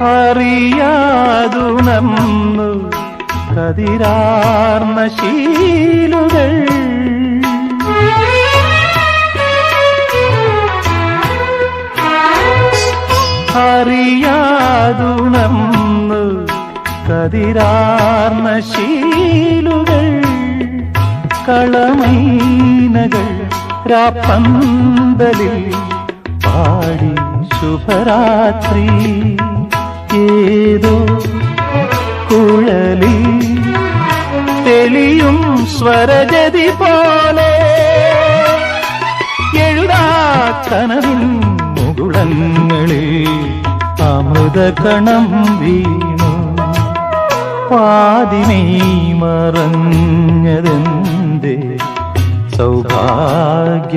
അറിയാതുണർന്നു കതിരാർന്ന ശീലുകൾ. അറിയാതുണർന്നു കതിരാർന്ന ശീലുകൾ. കളമൈനകൾ രാപ്പന്തലിൽ പാടി ശുഭരാത്രി. സ്വരജതി പോലെ എഴുതാക്കനവിൻ മുകുളങ്ങളിൽ അമൃത കണം വീണു. പാതിമേ മറഞ്ഞതെന്തേ? സൗഭാഗ്യതാരമേ